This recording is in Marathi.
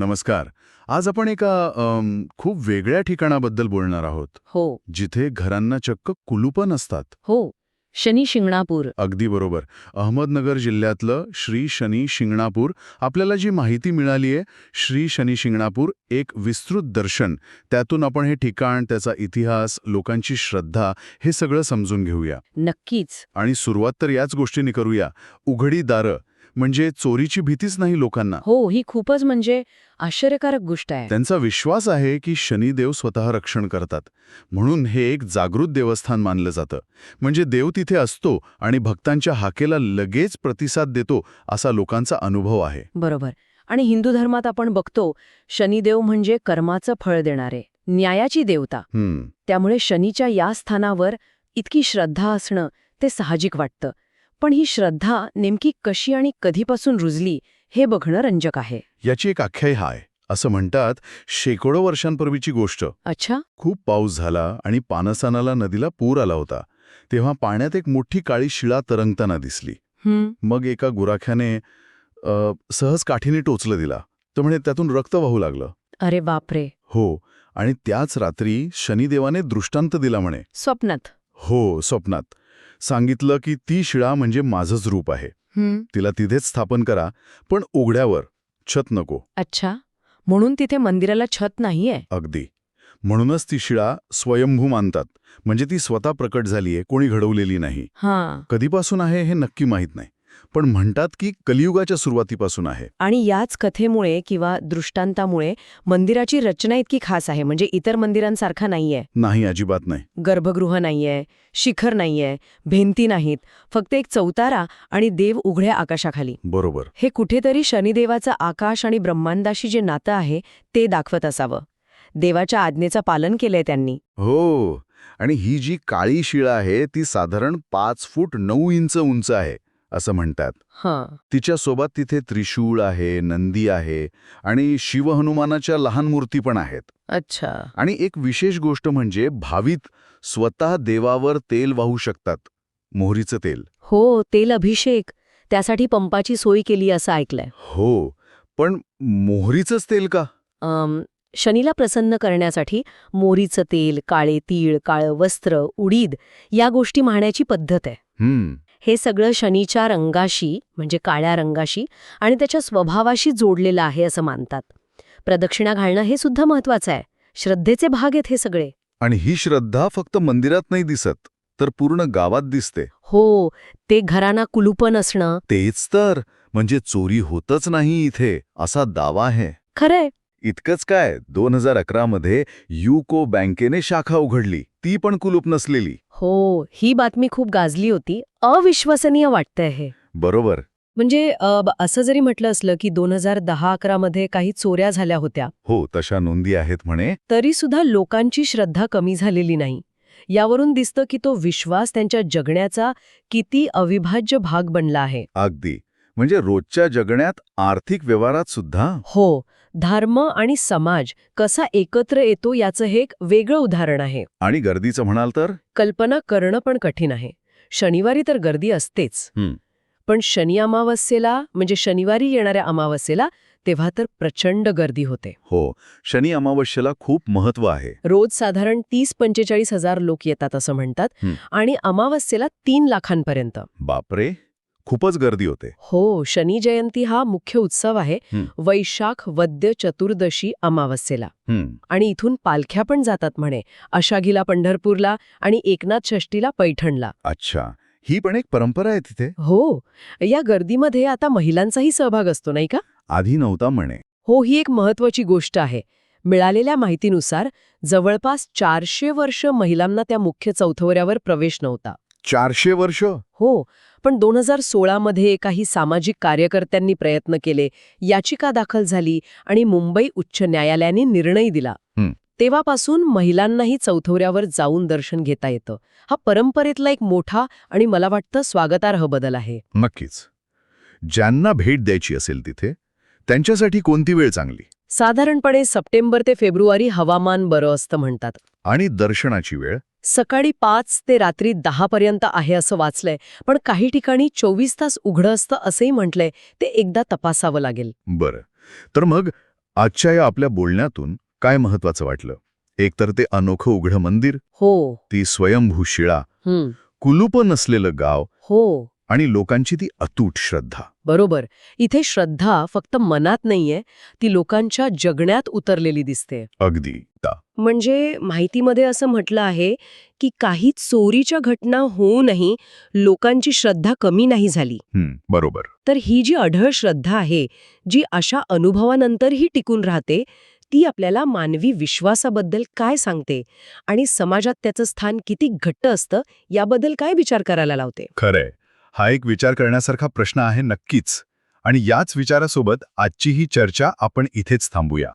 नमस्कार. आज आपण एका खूप वेगळ्या ठिकाणाबद्दल बोलणार आहोत. हो. जिथे घरांना चक्क कुलूपं नसतात हो. शनी शिंगणापूर. अगदी बरोबर. अहमदनगर जिल्ह्यातलं श्री शनी शिंगणापूर आपल्याला जी माहिती मिळाली आहे श्री शनी शिंगणापूर एक विस्तृत दर्शन. त्यातून आपण हे ठिकाण त्याचा इतिहास लोकांची श्रद्धा हे सगळं समजून घेऊया. नक्कीच. आणि सुरुवात तर याच गोष्टीने करूया. उघडी दारं. म्हणजे चोरीची भीतीच नाही लोकांना. हो ही खूपच म्हणजे आश्चर्यकारक गोष्ट आहे. त्यांचा विश्वास आहे की शनिदेव स्वतः रक्षण करतात. म्हणून हे एक जागृत देवस्थान मानलं जातं. म्हणजे देव तिथे असतो आणि भक्तांच्या हाकेला लगेच प्रतिसाद देतो असा लोकांचा अनुभव आहे. बरोबर. आणि हिंदू धर्मात आपण बघतो शनिदेव म्हणजे कर्माचं फळ देणारे न्यायाची देवता. त्यामुळे शनीच्या या स्थानावर इतकी श्रद्धा असणं ते साहजिक वाटतं. पण ही श्रद्धा नेमकी कशी आणि कधीपासून रुजली हे बघणं रंजक आहे. याची एक आख्याय आहे असं म्हणतात शेकडो वर्षांपूर्वीची गोष्ट. अच्छा. खूप पाऊस झाला आणि पानसानाला नदीला पूर आला होता. तेव्हा पाण्यात एक मोठी काळी शिळा तरंगताना दिसली. मग एका गुराख्याने सहज काठीने टोचलं दिला. तर म्हणे त्यातून रक्त वाहू लागलं. अरे बापरे. हो आणि त्याच रात्री शनिदेवाने दृष्टांत दिला म्हणे. स्वप्नात. हो स्वप्नात. सांगितलं की ती शिळा म्हणजे माझंच रूप आहे. तिला तिथेच स्थापन करा पण उघड्यावर छत नको. अच्छा. म्हणून तिथे मंदिराला छत नाहीये? अगदी. म्हणूनच ती शिळा स्वयंभू मानतात. म्हणजे ती स्वतः प्रकट झालीये कोणी घडवलेली नाही. हां. कधीपासून आहे हे नक्की माहीत नाही. पण म्हणतात की कलियुगाच्या सुरुवातीपासून आहे. आणि याच कथेमुळे किंवा दृष्टांतामुळे मंदिराची रचना इतकी खास आहे म्हणजे इतर मंदिरांसारखा नाहीये. नाही अजिबात नाही. गर्भगृह नाहीये शिखर नाहीये भिंती नाहीत फक्त एक चौतारा आणि देव उघड्या आकाशाखाली. बरोबर. हे कुठेतरी शनिदेवाचं आकाश आणि ब्रह्मांडाशी जे नातं आहे ते दाखवत असावं. देवाच्या आज्ञेचं पालन केलंय त्यांनी. हो आणि ही जी काळी शिळा आहे ती साधारण पाच फूट नऊ इंच उंच आहे. असं म्हणतात. हां. तिच्यासोबत तिथे त्रिशूळ आहे नंदी आहे आणि शिवहनुमानाच्या लहान मूर्ती पण आहेत. अच्छा. आणि एक विशेष गोष्ट म्हणजे भावित स्वतः देवावर तेल वाहू शकतात मोहरीचं तेल. हो तेल अभिषेक. त्यासाठी पंपाची सोय केली असं ऐकलंय. हो पण मोहरीचंच तेल का? शनीला प्रसन्न करण्यासाठी मोरीचं तेल काळे तीळ काळं वस्त्र उडीद या गोष्टी माहण्याची पद्धत आहे. हे सगळं शनीच्या रंगाशी म्हणजे काळ्या रंगाशी आणि त्याच्या स्वभावाशी जोडलेलं आहे असं मानतात. प्रदक्षिणा घालणं हे सुद्धा महत्वाचं आहे. श्रद्धेचे भाग आहेत हे सगळे. आणि ही श्रद्धा फक्त मंदिरात नाही दिसत तर पूर्ण गावात दिसते. हो ते घरांना कुलूपन असणं. तेच तर म्हणजे चोरी होतच नाही इथे असा दावा आहे. खरंय. इतकंच काय दोन हजार अकरामध्ये युको बँकेने शाखा उघडली ती पण कुलूप नसलेली. हो ही बातमी खूप गाजली होती. अविश्वसनीय वाटतंय हे. बरोबर. म्हणजे असं जरी म्हटलं असलं की दोन हजार दहा अकरामध्ये काही चोऱ्या झाल्या होत्या. हो तशा नोंदी आहेत म्हणे. तरी सुद्धा लोकांची श्रद्धा कमी झालेली नाही. यावरून दिसतं की तो विश्वास त्यांच्या जगण्याचा किती अविभाज्य भाग बनला आहे. अगदी. म्हणजे रोजच्या जगण्यात आर्थिक व्यवहारात सुद्धा? हो. धर्म आणि समाज कसा एकत्र येतो याचं हे एक वेगळं उदाहरण आहे. आणि गर्दीचं म्हणाल तर? कल्पना करणं पण कठीण आहे. शनिवारी तर गर्दी असतेच. पण शनी अमावस्येला म्हणजे शनिवारी येणाऱ्या अमावस्येला तेव्हा तर प्रचंड गर्दी होते. हो शनी अमावस्येला खूप महत्त्व आहे. रोज साधारण तीस पंचेचाळीस हजार लोक येतात असं म्हणतात. आणि अमावस्येला तीन लाखांपर्यंत. बापरे! खूपच गर्दी होते. हो शनी जयंती हा मुख्य उत्सव आहे. वैशाख वद्य चतुर्दशी अमावस्येला. आणि इथून पालख्या पण जातात म्हणे. अशागीला पंढरपूरला आणि एकनाथ षष्टीला पैठणला. अच्छा. ही पण एक परंपरा आहे तिथे? हो. या गर्दीमध्ये आता महिलांचाही सहभाग असतो नाही का? आधी नव्हता म्हणे. हो ही एक महत्वाची गोष्ट आहे. मिळालेल्या माहितीनुसार जवळपास चारशे वर्ष महिलांना त्या मुख्य चौथवऱ्यावर प्रवेश नव्हता. चारशे वर्ष? हो पण दोन हजार सोळामध्ये काही सामाजिक कार्यकर्त्यांनी प्रयत्न केले याचिका दाखल झाली आणि मुंबई उच्च न्यायालयाने निर्णय दिला. तेव्हापासून महिलांनाही चौथवऱ्यावर जाऊन दर्शन घेता येतं. हा परंपरेतला एक मोठा आणि मला वाटतं स्वागतार्ह बदल आहे. नक्कीच. ज्यांना भेट द्यायची असेल तिथे त्यांच्यासाठी कोणती वेळ चांगली? साधारणपणे सप्टेंबर ते फेब्रुवारी हवामान बरं असतं म्हणतात. आणि दर्शनाची वेळ? सकाळी पाच ते रात्री दहा पर्यंत आहे असं वाचलंय. पण काही ठिकाणी चोवीस तास उघडं असतं असंही म्हटलंय. ते एकदा तपासावं लागेल. बरं. तर मग आजच्या या आपल्या बोलण्यातून काय महत्वाचं वाटलं? एकतर ते अनोखं उघडं मंदिर? हो. ती स्वयंभू शिळा कुलूप नसलेलं गाव? हो. आणि लोकांची ती अतूट श्रद्धा. बरोबर. इथे श्रद्धा फक्त मनात नाहीये ती लोकांच्या जगण्यात उतरलेली दिसते. अगदी. म्हणजे माहितीमध्ये असं म्हटलं आहे की काही चोरीच्या घटना होऊनही लोकांची श्रद्धा कमी नाही झाली. बरोबर. तर ही जी अढळ श्रद्धा आहे जी अशा अनुभवानंतरही टिकून राहते ती आपल्याला मानवी विश्वासाबद्दल काय सांगते आणि समाजात त्याचं स्थान किती घट्ट असतं याबद्दल काय विचार करायला लावते? खरंय. हा एक विचार करण्यासारखा प्रश्न आहे नक्कीच. आणि याच विचारासोबत आजची ही चर्चा आपण इथेच थांबूया.